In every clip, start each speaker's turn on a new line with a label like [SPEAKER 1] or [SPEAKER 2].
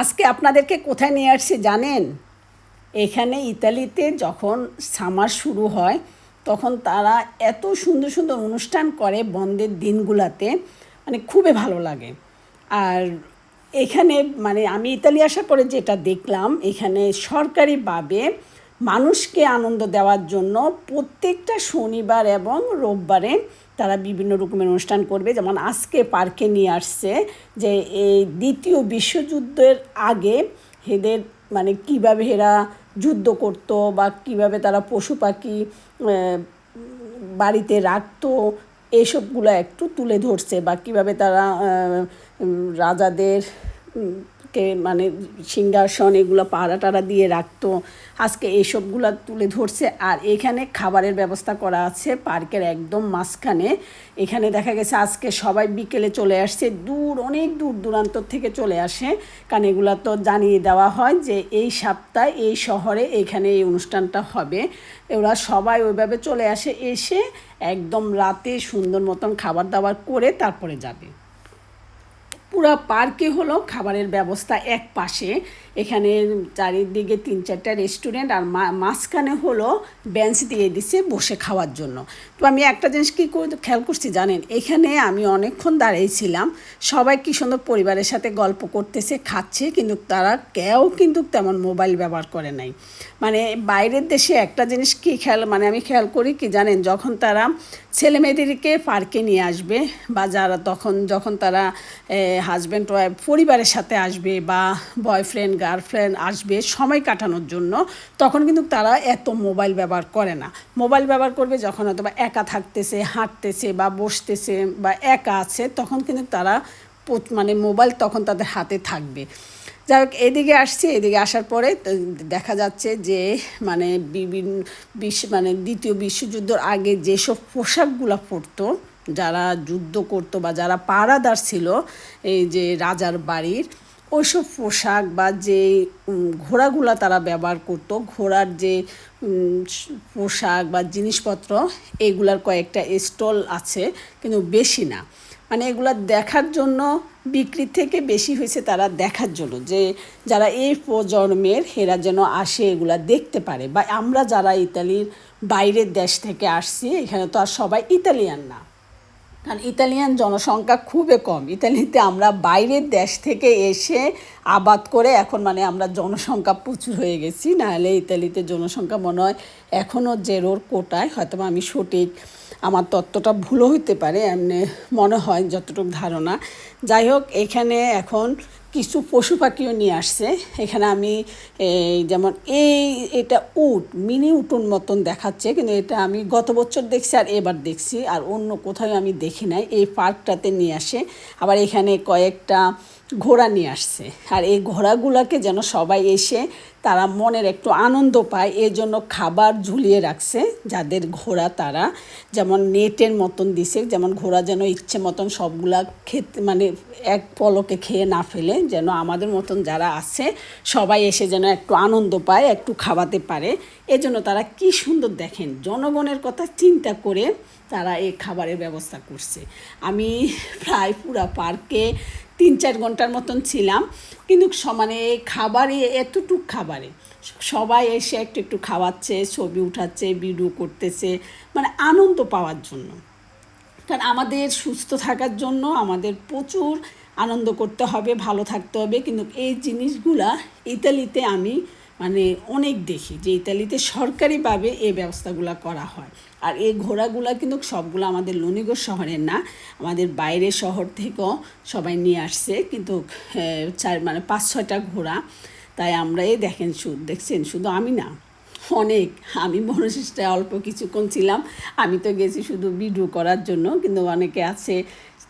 [SPEAKER 1] আজকে আপনাদেরকে কোথায় নিয়ে আসছি জানেন? এখানে ইতালিতে যখন সামার শুরু হয়, তখন তারা এত সুন্দর সুন্দর অনুষ্ঠান করে বন্ধের দিনগুলাতে মানে খুবই ভালো লাগে। আর এখানে মানে আমি ইতালি আসার পরে যেটা দেখলাম, এখানে সরকারিভাবে মানুষকে আনন্দ দেওয়ার জন্য প্রত্যেকটা শনিবার এবং রোববারে তারা বিভিন্ন রকমের অনুষ্ঠান করবে। যেমন আজকে পার্কে নিয়ে আসছে যে এই দ্বিতীয় বিশ্বযুদ্ধের আগে এদের মানে কীভাবে এরা যুদ্ধ করতো বা কীভাবে তারা পশু পাখি বাড়িতে রাখতো এইসবগুলো একটু তুলে ধরছে বা কীভাবে তারা রাজাদের উম, কে মানে সিংহাসন এগুলো পাড়া টাড়া দিয়ে রাখতো। আজকে এইসবগুলো তুলে ধরছে। আর এখানে খাবারের ব্যবস্থা করা আছে পার্কের একদম মাঝখানে। এখানে দেখা গেছে আজকে সবাই বিকেলে চলে আসছে। দূর অনেক দূর দূরান্ত থেকে চলে আসে। কারণ এগুলো তো জানিয়ে দেওয়া হয় যে এই সপ্তাহে এই শহরে এখানে এই অনুষ্ঠানটা হবে। ওরা সবাই ওইভাবে চলে আসে এসে একদম রাতে সুন্দর মতন খাবার দাবার করে তারপরে যাবে। পুরো পার্কে হলো খাবারের ব্যবস্থা এক পাশে। এখানে চারিদিকে তিন চারটা রেস্টুরেন্ট আর মাঝখানে হলো বেঞ্চ দিয়ে দিছে বসে খাওয়ার জন্য। তো আমি একটা জিনিস কী খেয়াল করছি, জানেন, এখানে আমি অনেকক্ষণ দাঁড়িয়েছিলাম সবাই কি সুন্দর পরিবারের সাথে গল্প করতেছে, খাচ্ছে, কিন্তু তারা কেউ কিন্তু তেমন মোবাইল ব্যবহার করে নাই। মানে বাইরের দেশে একটা জিনিস কি খেয়াল মানে আমি খেয়াল করি কি, জানেন, যখন তারা ছেলে মেয়েদেরকে পার্কে নিয়ে আসবে বা যারা তখন, যখন তারা হাজব্যান্ড ওয়াইফ পরিবারের সাথে আসবে বা বয়ফ্রেন্ড গার্লফ্রেন্ড আসবে সময় কাটানোর জন্য, তখন কিন্তু তারা এত মোবাইল ব্যবহার করে না। মোবাইল ব্যবহার করবে যখন হয়তো বা একা থাকতেছে, হাঁটতেছে বা বসতেছে বা একা আছে, তখন কিন্তু তারা মানে মোবাইল তখন তাদের হাতে থাকবে। যাই হোক, এদিকে আসছি, এদিকে আসার পরে দেখা যাচ্ছে যে মানে বিভিন্ন বিশ্ব মানে দ্বিতীয় বিশ্বযুদ্ধের আগে যেসব পোশাকগুলো পরতো, যারা যুদ্ধ করতো বা যারা পাড়াদার ছিল, এই যে রাজার বাড়ির ওইসব পোশাক বা যে ঘোড়াগুলা তারা ব্যবহার করতো, ঘোড়ার যে পোশাক বা জিনিসপত্র, এগুলার কয়েকটা স্টল আছে, কিন্তু বেশি না। মানে এগুলা দেখার জন্য বিক্রি থেকে বেশি হয়েছে তারা দেখার জন্য, যে যারা এই প্রজন্মের, এরা যেন আসে এগুলা দেখতে পারে। বা আমরা যারা ইতালির বাইরের দেশ থেকে আসছি, এখানে তো আর সবাই ইতালিয়ান না। কারণ ইতালিয়ান জনসংখ্যা খুবই কম। ইতালিতে আমরা বাইরের দেশ থেকে এসে আবাদ করে এখন মানে আমরা জনসংখ্যা প্রচুর হয়ে গেছি। নাহলে ইতালিতে জনসংখ্যা মনে হয় এখনও জেরোর কোটায়। হয়তো আমি সঠিক, আমার তত্ত্বটা ভুলও হইতে পারে, এমনি মনে হয় যতটুকু ধারণা। যাই হোক, এখানে এখন কিছু পশু পাখিও নিয়ে আসছে। এখানে আমি, এই যেমন এই, এটা উট, মিনি উটুন মতন দেখাচ্ছে, কিন্তু এটা আমি গত বছর দেখছি আর এবার দেখছি, আর অন্য কোথাও আমি দেখি নাই। এই পার্কটাতে নিয়ে আসে। আবার এখানে কয়েকটা ঘোড়া নিয়ে আসছে। আর এই ঘোড়াগুলোকে যেন সবাই এসে তারা মনের একটু আনন্দ পায় এই জন্য খাবার ঝুলিয়ে রাখছে যাদের ঘোড়া তারা। যেমন নেটের মতন দিছে, যেমন ঘোড়া যেন ইচ্ছে মতন সবগুলা খেতে মানে এক পলকে খেয়ে না ফেলে, যেন আমাদের মতন যারা আছে, সবাই এসে যেন একটু আনন্দ পায়, একটু খাওয়াতে পারে। এজন্য তারা কি সুন্দর দেখেন, জনগণের কথা চিন্তা করে তারা এই খাবারের ব্যবস্থা করছে। আমি প্রায় পুরা পার্কে তিন চার ঘণ্টার মতন ছিলাম। কিন্তু মানে খাবারে এতটুক খাবারে। সবাই এসে একটু একটু খাওয়াচ্ছে, ছবি উঠাচ্ছে ভিডিও করতেছে মানে আনন্দ পাওয়ার জন্য। কারণ আমাদের সুস্থ থাকার জন্য আমাদের প্রচুর আনন্দ করতে হবে, ভালো থাকতে হবে। কিন্তু এই জিনিসগুলা ইতালিতে আমি মানে অনেক দেখি যে ইতালিতে সরকারিভাবে এই ব্যবস্থাগুলো করা হয়। আর এই ঘোড়াগুলা কিন্তু সবগুলো আমাদের লুনিগড় শহরের না, আমাদের বাইরের শহর থেকেও সবাই নিয়ে আসছে। কিন্তু চার মানে পাঁচ, ছয়টা ঘোড়া। তাই আমরা এই দেখেন শুধু দেখছেন? শুধু আমি না, অনেক। আমি মনসিষ্টায় অল্প কিছুক্ষণ ছিলাম, আমি তো গেছি শুধু ভিডিও করার জন্য। কিন্তু অনেকে আছে,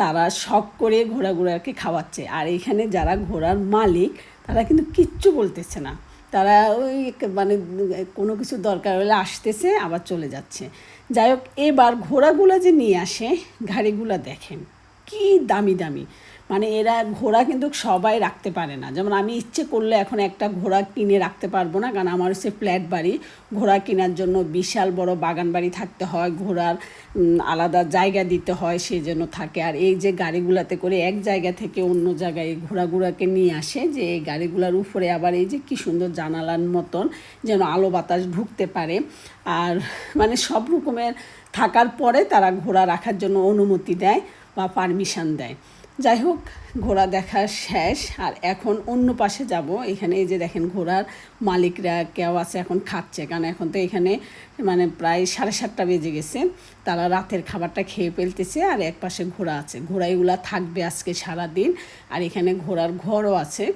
[SPEAKER 1] তারা শখ করে ঘোড়া ঘোড়াকে খাওয়াচ্ছে। আর এখানে যারা ঘোড়ার মালিক, তারা কিন্তু কিচ্ছু বলতেছে না। তারা ওই মানে কোনো কিছু দরকার হলে আসতেছে, আবার চলে যাচ্ছে। যাই হোক, এবার ঘোড়াগুলো যে নিয়ে আসে, গাড়িগুলো দেখেন, কি দামি দামি। মানে এরা ঘোড়া কিন্তু সবাই রাখতে পারে না। যেমন আমি ইচ্ছে করলে এখন একটা ঘোড়া কিনে রাখতে পারব না, কারণ আমার হচ্ছে ফ্ল্যাট বাড়ি। ঘোড়া কেনার জন্য বিশাল বড় বাগান বাড়ি থাকতে হয়, ঘোড়ার আলাদা জায়গা দিতে হয় সেই জন্য থাকে। আর এই যে গাড়িগুলাতে করে এক জায়গা থেকে অন্য জায়গায় ঘোড়াগুড়াকে নিয়ে আসে, যে এই গাড়িগুলোর উপরে আবার এই যে কি সুন্দর জানালার মতন যেন আলো বাতাস ঢুকতে পারে। আর মানে সব রকমের থাকার পরে তারা ঘোড়া রাখার জন্য অনুমতি দেয় বা পারমিশন দেয়। যাই হোক ঘোড়া দেখা শেষ। আর এখন অন্য পাশে যাব। এখানে এই যে দেখেন, ঘোড়ার মালিকরা কেউ আছে, এখন খাচ্ছে। কারণ এখন তো এখানে মানে প্রায় সাড়ে সাতটা বেজে গেছে। তারা রাতের খাবারটা খেয়ে ফেলতেছে আর এক পাশে ঘোড়া আছে। ঘোড়াইগুলা থাকবে আজকে সারা দিন আর এখানে ঘোড়ার ঘরও আছে।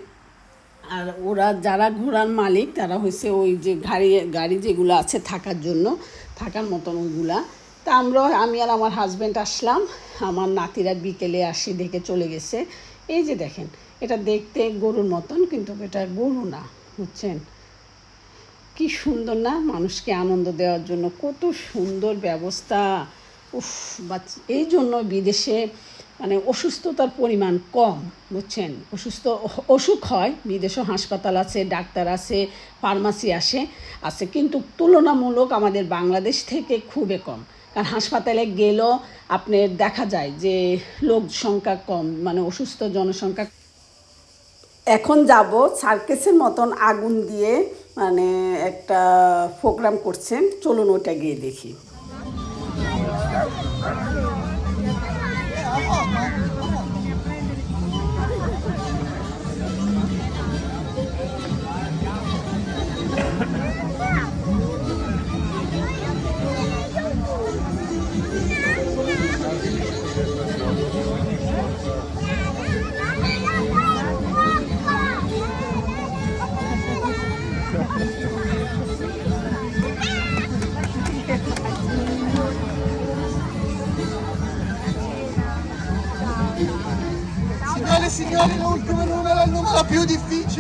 [SPEAKER 1] আর ওরা যারা ঘোড়ার মালিক, তারা হচ্ছে ওই যে গাড়ি গাড়ি যেগুলো আছে থাকার জন্য, থাকার মতন ওইগুলা। তা আমরা, আমি আর আমার হাজব্যান্ড আসলাম। আমার নাতিরা বিকেলে আসি, দেখে চলে গেছে। এই যে দেখেন, এটা দেখতে গরুর মতন, কিন্তু এটা গরু না, বুঝছেন? কি সুন্দর না, মানুষকে আনন্দ দেওয়ার জন্য। কত সুন্দর ব্যবস্থা। উফ বাচ- এই জন্য বিদেশে মানে অসুস্থতার পরিমাণ কম, বুঝছেন? অসুস্থ, অসুখ হয়, বিদেশেও হাসপাতাল আছে, ডাক্তার আছে, ফার্মাসি আসে, আছে, কিন্তু তুলনামূলক আমাদের বাংলাদেশ থেকে খুবই কম। কারণ হাসপাতালে গেলেও আপনার দেখা যায় যে লোক সংখ্যা কম মানে অসুস্থ জনসংখ্যা এখন যাব সার্কেসের মতন আগুন দিয়ে মানে একটা প্রোগ্রাম করছেন চলুন ওটা গিয়ে দেখি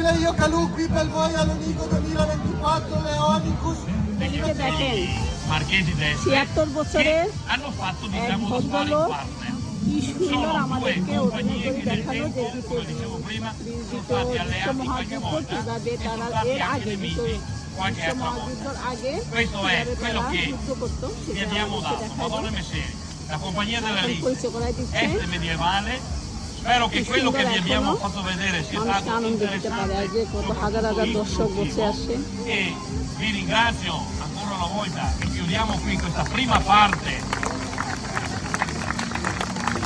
[SPEAKER 2] mobile Io Calù per voi all'Unico 2024 Leonicus.
[SPEAKER 3] Marchesi
[SPEAKER 1] Destre Seattle
[SPEAKER 3] Bozzare hanno fatto diciamo un
[SPEAKER 1] solo eh.
[SPEAKER 3] sono due compagnie che nel tempo come dicevo prima sono stati alleati qualche volta. e sono stati anche nemici qualche altra volta questo è quello che vi abbiamo dato Madonna Messeri la compagnia della Liga est medievale Spero che
[SPEAKER 1] Che
[SPEAKER 3] quello che vi
[SPEAKER 1] simbolo
[SPEAKER 3] abbiamo
[SPEAKER 1] econo?
[SPEAKER 3] fatto vedere sia
[SPEAKER 1] মানুষকে
[SPEAKER 3] stato
[SPEAKER 1] আনন্দ দিতে পারে আর যে
[SPEAKER 3] interessante,
[SPEAKER 1] কত হাজার হাজার দর্শক বসে আসে
[SPEAKER 3] e vi ringrazio ancora una volta e chiudiamo qui questa prima parte.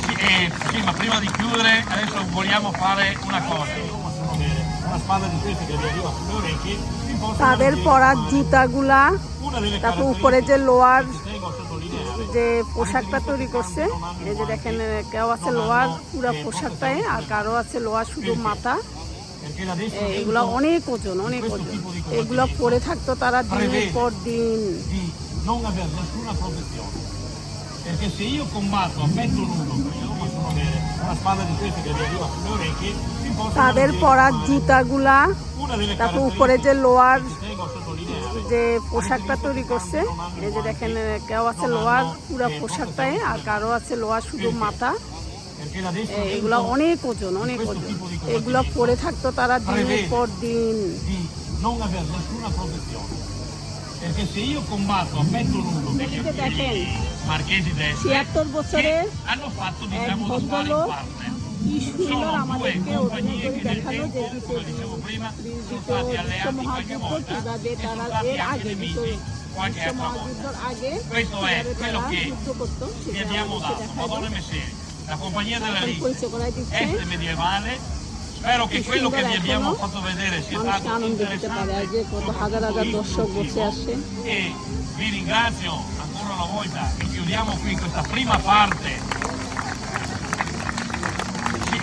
[SPEAKER 3] Sì, eh, sì, ma prima di chiudere adesso vogliamo fare una cosa. Una spada di queste che vi arriva sulle orecchie, vi posso
[SPEAKER 1] তাদের
[SPEAKER 3] dire
[SPEAKER 1] পরার জুতাগুলা
[SPEAKER 3] una delle
[SPEAKER 1] তারপর উপরে যে lower যে পোশাকটা তৈরি করছে, এই যে দেখেন কেউ আছে লোয়ার পুরা পোশাকটাই, আর কারও আছে লোয়ার শুধু মাথা। এগুলা অনেক ওজন অনেক ওজন। এগুলো পরে থাকতো তারা দিন পর দিন। তাদের পরার জুতাগুলা, তারপর উপরে যে লোয়ার যে পোশাকটা তৈরি করছে, এই যে দেখেন কেউ আছে লোহার পুরো পোশাকটাই, আর কারও আছে লোহা শুধু মাথা। এগুলা অনেক ওজন অনেক ওজন। এগুলো পরে থাকতো তারা দিনের পর দিন। ছিয়াত্তর
[SPEAKER 3] বছরে
[SPEAKER 1] কি সুন্দর
[SPEAKER 3] Sono due
[SPEAKER 1] আমাদেরকে অভিনয়
[SPEAKER 3] compagnie
[SPEAKER 1] করে
[SPEAKER 3] che nel
[SPEAKER 1] দেখালো যে
[SPEAKER 3] tempo, come dicevo prima, sono
[SPEAKER 1] দ্বিতীয়
[SPEAKER 3] stati
[SPEAKER 1] বিশ্ব
[SPEAKER 3] alleati qualche
[SPEAKER 1] মহাযুদ্ধ
[SPEAKER 3] volta
[SPEAKER 1] কিভাবে
[SPEAKER 3] e sono
[SPEAKER 1] তারা
[SPEAKER 3] stati
[SPEAKER 1] এর
[SPEAKER 3] anche
[SPEAKER 1] আগে দ্বিতীয়
[SPEAKER 3] nemici qualche
[SPEAKER 1] বিশ্ব
[SPEAKER 3] altra volta.
[SPEAKER 1] মহাযুদ্ধর আগে
[SPEAKER 3] Questo è
[SPEAKER 1] কিভাবে
[SPEAKER 3] quello
[SPEAKER 1] তারা
[SPEAKER 3] che
[SPEAKER 1] যুদ্ধ করতো
[SPEAKER 3] Vi
[SPEAKER 1] সেটা
[SPEAKER 3] abbiamo
[SPEAKER 1] আমাদেরকে
[SPEAKER 3] dato,
[SPEAKER 1] দেখালো
[SPEAKER 3] Madonna Messere, la compagnia della
[SPEAKER 1] এখন
[SPEAKER 3] Liga,
[SPEAKER 1] পরিচয় করাই দিচ্ছে
[SPEAKER 3] est medievale. Spero che
[SPEAKER 1] Che
[SPEAKER 3] quello che vi
[SPEAKER 1] simbolo
[SPEAKER 3] abbiamo
[SPEAKER 1] econo?
[SPEAKER 3] fatto vedere sia
[SPEAKER 1] মানুষকে
[SPEAKER 3] stato
[SPEAKER 1] আনন্দ দিতে পারে আর
[SPEAKER 3] interessante
[SPEAKER 1] যে কত হাজার হাজার দর্শক বসে আসে
[SPEAKER 3] e vi ringrazio ancora una volta e chiudiamo qui questa prima parte.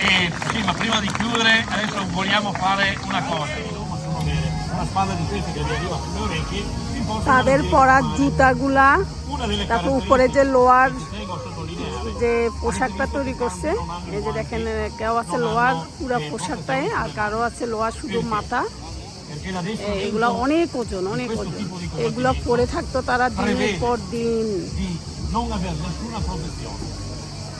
[SPEAKER 3] Eh, sì, ma prima di chiudere adesso vogliamo fare una cosa. Una spada di queste che vi arriva sulle orecchie, vi posso
[SPEAKER 1] তাদের পরার জুতাগুলা তারপর উপরে যে lower. যে পোশাকটা তৈরি করছে এই যে দেখেন কেউ আছে লোয়ার পুরা পোশাকটাই আর কারও আছে লোয়ার শুধু মাথা এগুলো অনেক ওজন অনেক ওজন এগুলো পরে থাকতো তারা দিনের পর দিন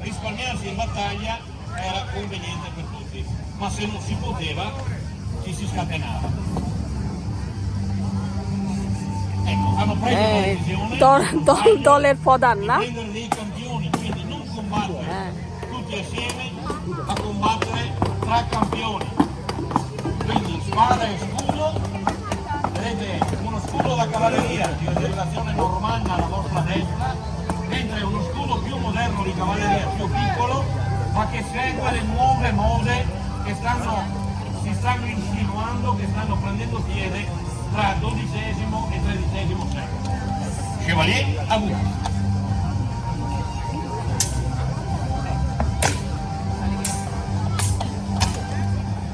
[SPEAKER 3] risparmiarsi in battaglia era conveniente per tutti, ma se non si poteva ci si scatenava. Ecco, hanno preso
[SPEAKER 1] eh,
[SPEAKER 3] la
[SPEAKER 1] decisione don, don, doler
[SPEAKER 3] podan,
[SPEAKER 1] no?
[SPEAKER 3] prendere dei campioni, quindi non combattere
[SPEAKER 1] eh.
[SPEAKER 3] tutti assieme, ma combattere tra campioni. Quindi spada e spada segue le nuove mode che stanno, si stanno insinuando, che stanno prendendo piede tra XII e XIII secolo. Chevalier a vous.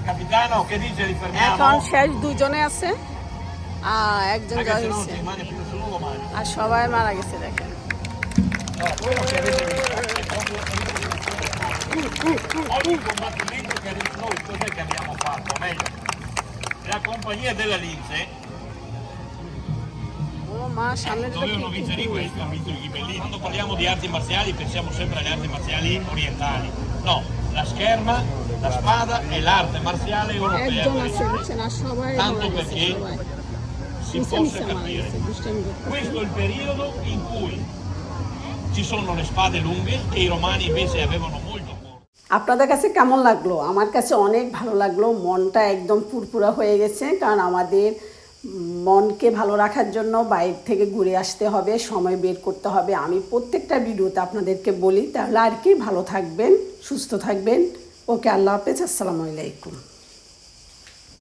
[SPEAKER 3] Capitano, che dice li fermiamo?
[SPEAKER 1] এখন শেষ দুজনে আছে একজন জয় হয়েছে. আর সবাই মারা গেছে দেখেন
[SPEAKER 3] Ogni combattimento che noi cos'è che abbiamo fatto? O meglio, la compagnia della Lince
[SPEAKER 1] noi
[SPEAKER 3] hanno questo, hanno vinto i ghibellini. Quando parliamo di arti marziali pensiamo sempre alle arti marziali orientali. No, la scherma, la spada è l'arte marziale europea. Tanto perché si possa capire. Questo è il periodo in cui ci sono le spade lunghe che i romani invece avevano molto
[SPEAKER 1] আপনাদের কাছে কেমন লাগল? আমার কাছে অনেক ভালো লাগল। মনটা একদম পুরপুরা হয়ে গেছে, কারণ আমাদের মনকে ভালো রাখার জন্য বাইরে থেকে ঘুরে আসতে হবে, সময় বের করতে হবে। আমি প্রত্যেকটা ভিডিওতে আপনাদেরকে বলি, তাহলে আর কি ভালো থাকবেন, সুস্থ থাকবেন। ওকে, আল্লাহ হাফেজ, আসসালামু আলাইকুম।